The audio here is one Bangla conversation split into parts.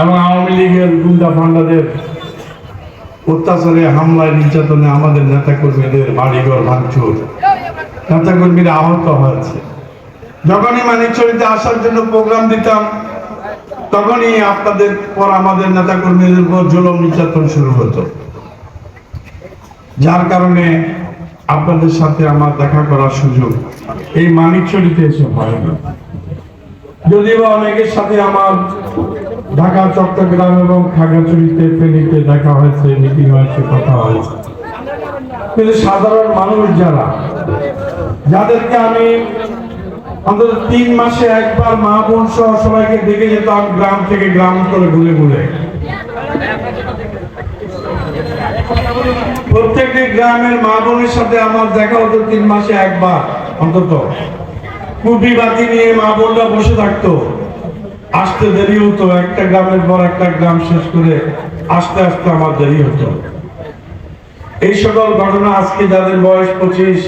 এবং আওয়ামী লীগের গুন্ডা ফান্ডাদের অত্যাচারে, হামলায়, নির্যাতনে আমাদের নেতাকর্মীদের বাড়িঘর ভাঙচুর। নেতাকর্মীরা আহত হয়েছে। যখনই মানিকচুরিতে আসার জন্য প্রোগ্রাম দিতাম, তখনই আপনাদের পর আমাদের নেতাকর্মীদের উপর জুলুম, নির্যাতন শুরু হতো। যার কারণে আপনাদের সাথে আমার দেখা করার সুযোগ এই মানিকচুরিতে এসে হয়নি যদিও অনেকের সাথে আমার ঢাকা চট্টগ্রাম এবং খাগড়াছড়িতে ফেনীতে দেখা হয়েছে মিটিং হয়েছে, কথা হয়েছে। কিন্তু সাধারণ মানুষ যারা, যাদেরকে আমি অন্তত তিন মাসে একবার মা বোন সহ সবাইকে দেখে যেতাম, গ্রাম থেকে গ্রাম করে ঘুরে ঘুরে। প্রত্যেকটি গ্রামের মা বোনের সাথে আমার দেখা হতো তিন মাসে একবার, অন্তত। কুটি বাতি নিয়ে মা বোনরা বসে থাকতো। আসতে দেরি হতো, একটা গ্রামের পর একটা গ্রাম শেষ করে আস্তে আস্তে আমার দেরি হতো। এই সকল ঘটনা আজকে যাদের বয়স পঁচিশ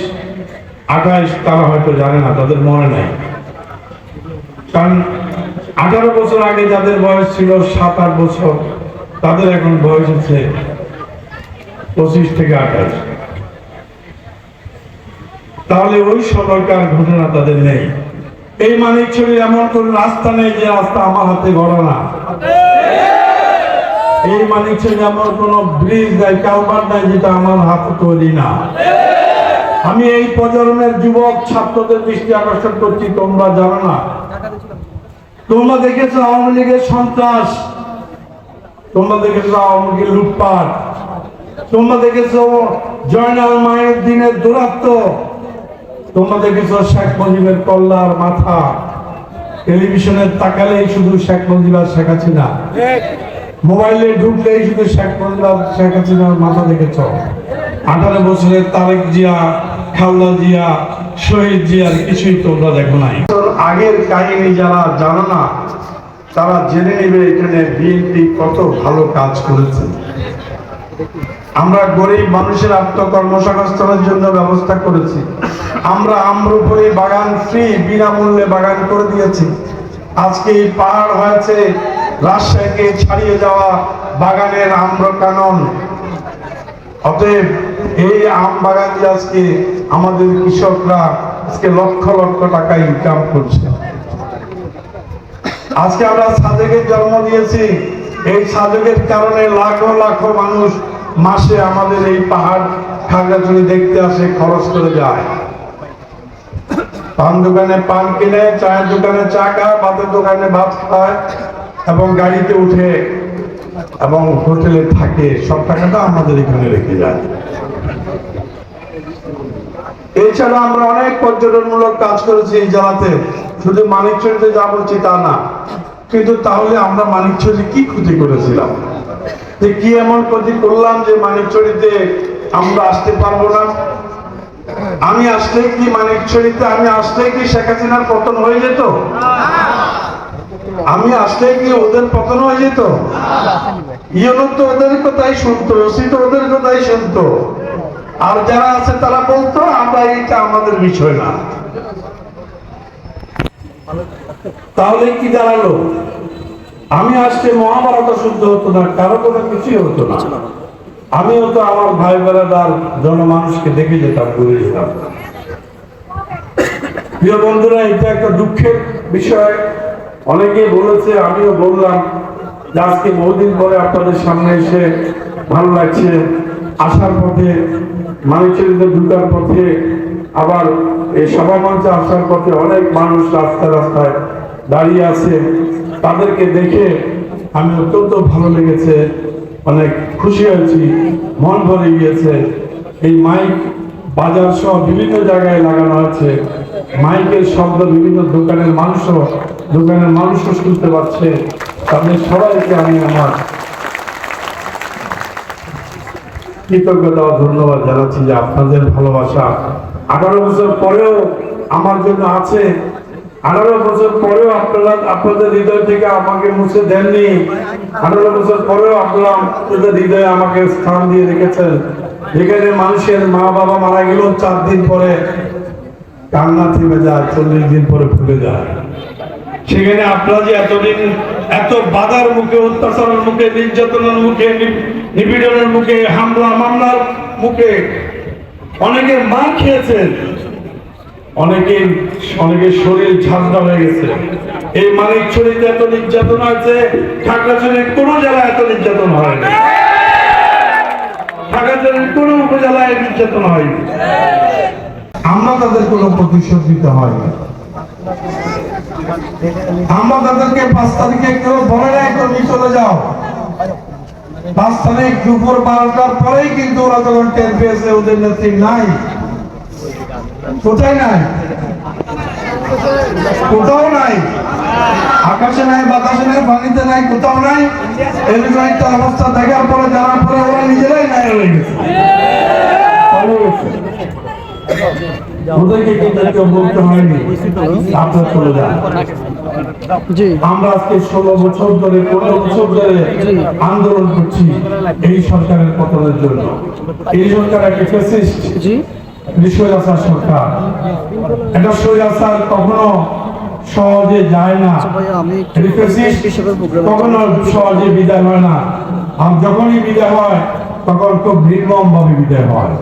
আঠাশ তারা হয়তো জানে না, তাদের মনে নাই। কারণ আঠারো বছর আগে যাদের বয়স ছিল সাত, আট বছর, তাদের এখন বয়স হচ্ছে পঁচিশ থেকে আঠাশ তাহলে ওই সময়কার ঘটনা তাদের নেই। এই মানিক ছবি এমন কোন রাস্তা নেই যে রাস্তা আমার হাতে গড়া না। এই মানিক ছবি এমন কোন ব্রিজ নাই কালবার নাই যেটা আমার হাতে তৈরি না। আমি এই প্রজন্মের যুবক, ছাত্রদের দৃষ্টি আকর্ষণ করছি, তোমরা জানো না। তোমরা দেখেছ আওয়ামী লীগের সন্ত্রাস? তোমরা দেখেছ আওয়ামী লীগের লুটপাট? তোমরা দেখেছ জয়নাল মায়ের দিনের দূরত্ব? তোমরা দেখেছ শেখ মুজিবের কল্লার মাথা। টেলিভিশনে তাকালেই শুধু শেখ মুজিব আর হাসিনা। মোবাইলে ঢুকলেই শুধু শেখ মুজিব আর হাসিনার মাথা দেখেছ। আঠারো বছরের তারেক জিয়া, খালদা জিয়া, শহীদ জিয়ার কিছুই তোমরা দেখো নাই। আগের কাহিনী যারা জানো না, তারা জেনে নেবে এখানে বিএনপি কত ভালো কাজ করেছে। আমরা গরিব মানুষের আত্মকর্মসংস্থানের জন্য ব্যবস্থা করেছি। আমরা আম্রপুরি বাগান ফ্রি বিনামূল্যে বাগান করে দিয়েছি। আজকে এই পাহাড় হয়েছে রাজশাহীকে ছাড়িয়ে যাওয়া বাগানের আম্র কানন অতএব এই আম বাগান আজকে আমাদের কৃষকরা আজকে লক্ষ লক্ষ টাকা ইনকাম করছে। আজকে আমরা সাদেকের জন্ম দিয়েছি। এই সাদেকের কারণে লাখো লাখো মানুষ মাসে আমাদের এই পাহাড় খাগড়াছড়ি দেখতে আসে, খরচ করে যায়। পান দোকানে পান কিনে, চায়ের দোকানে চা খায়, ভাতের দোকানে ভাত খায় এবং গাড়িতে উঠে এবং হোটেলে থাকে, সব টাকাটা আমাদের এখানে রেখে যায়। এছাড়া আমরা অনেক পর্যটনমূলক কাজ করেছি এই জেলাতে। শুধু মানিকচুরিতে যা বলছি তা না। কিন্তু তাহলে আমরা মানিকচুরি কি ক্ষতি করেছিলাম? যে কি এমন ক্ষতি করলাম যে মানিকচুরিতে আমরা আসতে পারব না? আমি আসলে কি মানিকচুরিতে আমি আসলে কি শেখ হাসিনার পতন হয়ে যেত? আমি আসলে কি ওদের পতন হয়ে যেত? ইয়নো তো ওদের কথাই শুনতো ওসি তো ওদের কথাই শুনতো। আর যারা আছে তারা বলতো, আমরা এটা আমাদের বিষয় না। তাহলে কি দাঁড়াল? আমি আসলে মহাভারত শুদ্ধ হতো না, কারও কোনো কিছুই হতো না। আমিও তো আমার ভাই বেড়াদার জনমানুষকে দেখে যেতাম, ঘুরে যেতাম। প্রিয় বন্ধুরা, এটা একটা দুঃখের বিষয়। অনেকেই বলেছে, আমিও বললাম যে আজকে বহুদিন পরে আপনাদের সামনে এসে ভালো লাগছে। আসার পথে মানুষের ঢুকার পথে, আবার এই সভা মঞ্চে আসার পথে অনেক মানুষ রাস্তায় রাস্তায় দাঁড়িয়ে আছে। তাদেরকে দেখে আমি অত্যন্ত ভালো লেগেছে, অনেক খুশি হয়েছি, মন ভরে গিয়েছে। এই মাইক বাজার সহ বিভিন্ন জায়গায় লাগানো আছে মাইকের শব্দ বিভিন্ন দোকানের মানুষও দোকানের মানুষও শুনতে পাচ্ছে। তাদের সবাইকে আমি আমার কৃতজ্ঞতা ধন্যবাদ জানাচ্ছি যে আপনাদের ভালোবাসা আঠারো বছর পরেও আমার জন্য আছে। আঠারো বছর পরেও আপনারা আপনাদের হৃদয় থেকে আমাকে মুছে দেননি। আঠারো বছর পরেও আপনারা আপনাদের হৃদয়ে আমাকে স্থান দিয়ে রেখেছেন। মানুষের মা বাবা মারা গেল চার দিন পরে। কান্না থেমে যায়, চল্লিশ দিন পরে ভুলে যায়। সেখানে আপনারা যে এতদিন এত বাধার মুখে, অত্যাচারের মুখে, নির্যাতনের মুখে নিপীড়নের মুখে, হামলা, মামলার মুখে অনেকে মার খেয়েছেন। অনেকের অনেকের শরীর ঝাঁঝরা হয়ে গেছে। এই মানিক ছড়িতে এত নির্যাতন হয়েছে খাগড়াছড়ির কোনো জেলায় এত নির্যাতন হয়নি খাগড়াছড়ির কোনো উপজেলায় নাই। কোথায় নাই? কোথাও নাই। আকাশে নাই বাতাসে নাই পানিতে নাই কোথাও নাই। এরকম একটা অবস্থা দেখার পরে জানার পরে ওরা নিজেরাই নাই হয়ে গেছে। ওদেরকে কিন্তু কেউ বলতে হয়নি। আপনার চলে যান। আমরা আজকে ষোলো বছর ধরে পনেরো বছর ধরে আন্দোলন করছি এই সরকারের পতনের জন্য। এই সরকার একটা জি স্বৈরাচার সরকার। এটা স্বৈরাচার কখনো সহজে যায় না। কখনো সহজে বিদায় হয় না। আর যখনই বিদায় হয়, তখন খুব নির্মম ভাবে বিদায় হয়।